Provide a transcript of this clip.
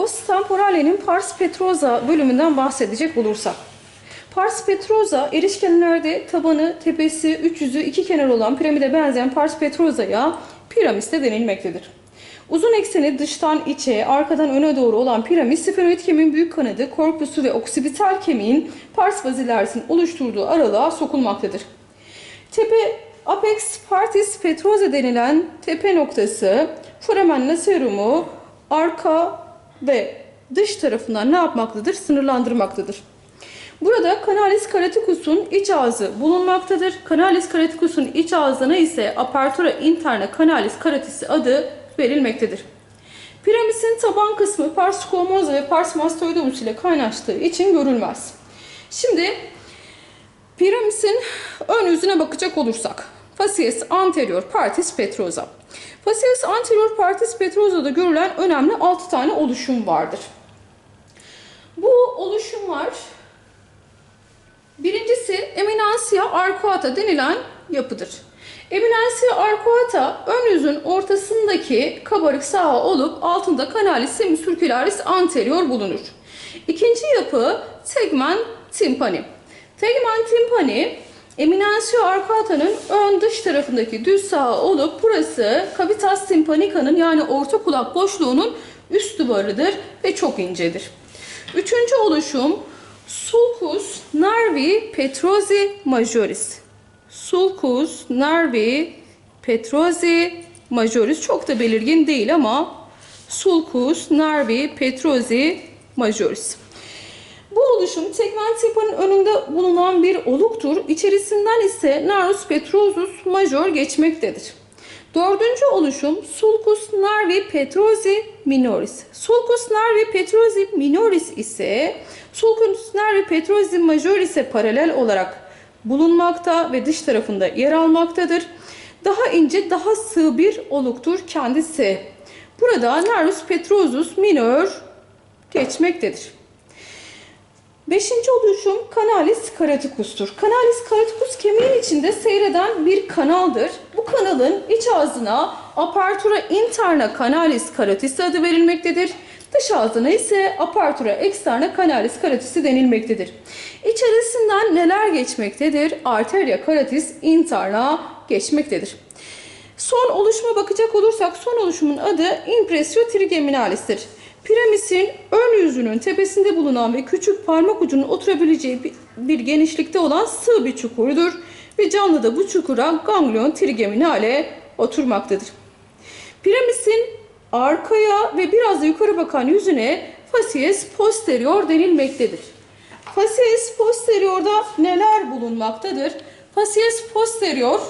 Os temporale'nin Pars Petroza bölümünden bahsedecek olursak. Pars Petroza erişkenlerde tabanı, tepesi, üç yüzü, iki kenar olan piramide benzeyen Pars Petroza'ya piramit de denilmektedir. Uzun ekseni dıştan içe, arkadan öne doğru olan piramit, sfenoid kemiğin büyük kanadı, korpusu ve oksipital kemiğin pars bazilersinin oluşturduğu aralığa sokulmaktadır. Tepe apex partis petrosa denilen tepe noktası foramen laserumu arka ve dış tarafından ne yapmaktadır? Sınırlandırmaktadır. Burada Canalis caraticus'un iç ağzı bulunmaktadır. Canalis caraticus'un iç ağzına ise apertura interna canalis carotis adı verilmektedir. Piramidin taban kısmı pars squamosa ve pars mastoidomus ile kaynaştığı için görülmez. Şimdi Piramidin ön yüzüne bakacak olursak. Facies anterior partis petrosa. Facies anterior partis petrosa'da görülen önemli 6 tane oluşum vardır. Bu oluşumlar birincisi eminentia arcuata denilen yapıdır. Eminentia arcuata ön yüzün ortasındaki kabarık saha olup altında canalis semicircularis anterior bulunur. İkinci yapı tegmen timpani. Tegmen timpani eminentia arcuata'nın ön dış tarafındaki düz saha olup burası cavitas tympanica'nın yani orta kulak boşluğunun üst duvarıdır ve çok incedir. Üçüncü oluşum sulcus nervi petrosi majoris. Sulcus nervi petrosi majoris çok da belirgin değil ama sulcus nervi petrosi majoris. Oluşum tegmen tipanın önünde bulunan bir oluktur. İçerisinden ise nervus petrosus major geçmektedir. Dördüncü oluşum sulcus nervi petrosi minoris. Sulcus nervi petrosi minoris ise sulcus nervi petrosi majoris'e paralel olarak bulunmakta ve dış tarafında yer almaktadır. Daha ince, daha sığ bir oluktur kendisi. Burada nervus petrosus minor geçmektedir. Beşinci oluşum kanalis karaticus'tur. Kanalis karaticus kemiğin içinde seyreden bir kanaldır. Bu kanalın iç ağzına apertura interna canalis carotis adı verilmektedir. Dış ağzına ise apertura externa canalis carotis denilmektedir. İçerisinden neler geçmektedir? Arteria carotis interna geçmektedir. Son oluşuma bakacak olursak son oluşumun adı impressio trigeminalis'tir. Piramidin ön yüzünün tepesinde bulunan ve küçük parmak ucunun oturabileceği bir, genişlikte olan sığ bir çukurdur ve canlıda bu çukura ganglion trigeminale oturmaktadır. Piramidin arkaya ve biraz da yukarı bakan yüzüne facies posterior denilmektedir. Facies posteriorda neler bulunmaktadır? Facies posterior